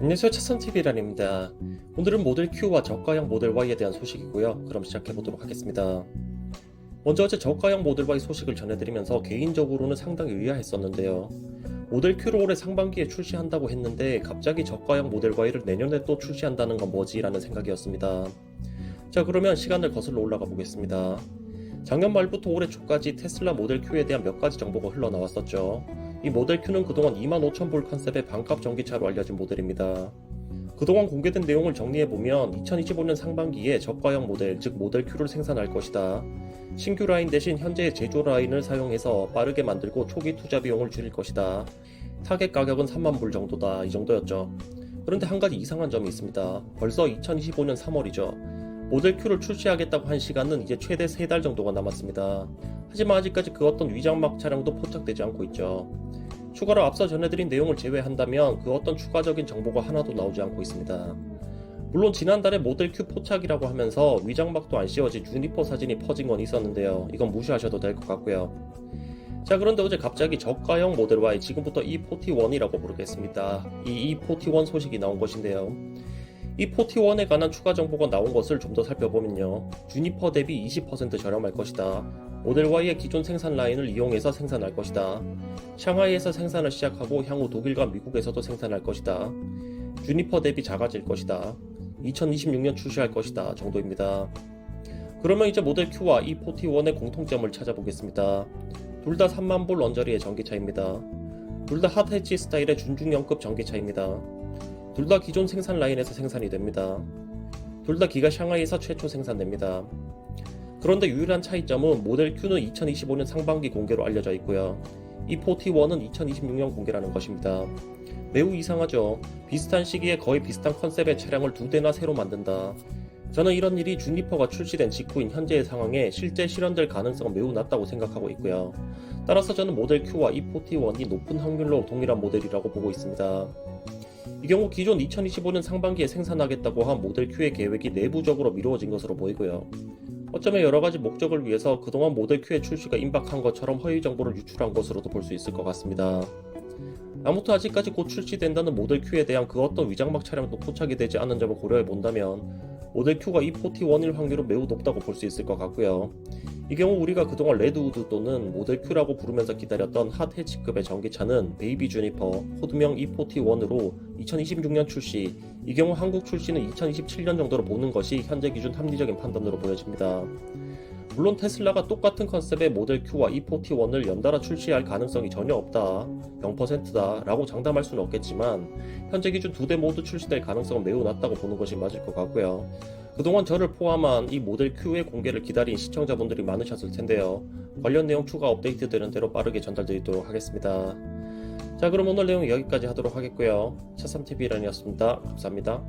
안녕하세요 차선TV란입니다. 오늘은 모델 Q와 저가형 모델 Y에 대한 소식이고요. 그럼 시작해보도록 하겠습니다. 먼저 어제 저가형 모델 Y 소식을 전해드리면서 개인적으로는 상당히 의아했었는데요. 모델 Q를 올해 상반기에 출시한다고 했는데 갑자기 저가형 모델 Y를 내년에 또 출시한다는 건 뭐지? 라는 생각이었습니다. 자 그러면 시간을 거슬러 올라가 보겠습니다. 작년 말부터 올해 초까지 테슬라 모델 Q에 대한 몇 가지 정보가 흘러나왔었죠. 이 모델 Q는 그동안 25,000V 컨셉의 반값 전기차로 알려진 모델입니다. 그동안 공개된 내용을 정리해보면 2025년 상반기에 저가형 모델, 즉 모델 Q를 생산할 것이다. 신규 라인 대신 현재의 제조 라인을 사용해서 빠르게 만들고 초기 투자 비용을 줄일 것이다. 타겟 가격은 3만 불 정도다. 이 정도였죠. 그런데 한 가지 이상한 점이 있습니다. 벌써 2025년 3월이죠. 모델 Q를 출시하겠다고 한 시간은 이제 최대 3달 정도가 남았습니다. 하지만 아직까지 그 어떤 위장막 차량도 포착되지 않고 있죠. 추가로 앞서 전해드린 내용을 제외한다면 그 어떤 추가적인 정보가 하나도 나오지 않고 있습니다. 물론 지난달에 모델 Q 포착이라고 하면서 위장막도 안 씌워진 주니퍼 사진이 퍼진 건 있었는데요. 이건 무시하셔도 될 것 같고요. 자 그런데 어제 갑자기 저가형 모델 Y 지금부터 E41이라고 부르겠습니다. 이 E41 소식이 나온 것인데요. 이 41에 관한 추가 정보가 나온 것을 좀 더 살펴보면요. 주니퍼 대비 20% 저렴할 것이다. 모델 Y의 기존 생산 라인을 이용해서 생산할 것이다. 샹하이에서 생산을 시작하고 향후 독일과 미국에서도 생산할 것이다. 주니퍼 대비 작아질 것이다. 2026년 출시할 것이다. 정도입니다. 그러면 이제 모델 Q와 E41의 공통점을 찾아보겠습니다. 둘 다 3만 불 언저리의 전기차입니다. 둘 다 핫해치 스타일의 준중형급 전기차입니다. 둘 다 기존 생산 라인에서 생산이 됩니다. 둘 다 기가 샹하이에서 최초 생산됩니다. 그런데 유일한 차이점은 모델 Q는 2025년 상반기 공개로 알려져 있고요. 이 41은 2026년 공개라는 것입니다. 매우 이상하죠. 비슷한 시기에 거의 비슷한 컨셉의 차량을 두 대나 새로 만든다. 저는 이런 일이 주니퍼가 출시된 직후인 현재의 상황에 실제 실현될 가능성은 매우 낮다고 생각하고 있고요. 따라서 저는 모델 Q와 E41이 높은 확률로 동일한 모델이라고 보고 있습니다. 이 경우 기존 2025년 상반기에 생산하겠다고 한 모델 Q의 계획이 내부적으로 미루어진 것으로 보이고요. 어쩌면 여러 가지 목적을 위해서 그동안 모델 Q의 출시가 임박한 것처럼 허위 정보를 유출한 것으로도 볼 수 있을 것 같습니다. 아무튼 아직까지 곧 출시된다는 모델 Q에 대한 그 어떤 위장막 차량도 포착이 되지 않은 점을 고려해 본다면 모델 Q가 E41일 확률은 매우 높다고 볼 수 있을 것 같고요. 이 경우 우리가 그동안 레드우드 또는 모델 Q라고 부르면서 기다렸던 핫 해치급의 전기차는 베이비 주니퍼, 코드명 E41으로 2026년 출시, 이 경우 한국 출시는 2027년 정도로 보는 것이 현재 기준 합리적인 판단으로 보여집니다. 물론 테슬라가 똑같은 컨셉의 모델 Q와 E41을 연달아 출시할 가능성이 전혀 없다, 0%다 라고 장담할 수는 없겠지만 현재 기준 두 대 모두 출시될 가능성은 매우 낮다고 보는 것이 맞을 것 같고요. 그동안 저를 포함한 이 모델 Q의 공개를 기다린 시청자분들이 많으셨을 텐데요. 관련 내용 추가 업데이트 되는 대로 빠르게 전달드리도록 하겠습니다. 자 그럼 오늘 내용 여기까지 하도록 하겠고요. 차3TV란이었습니다. 감사합니다.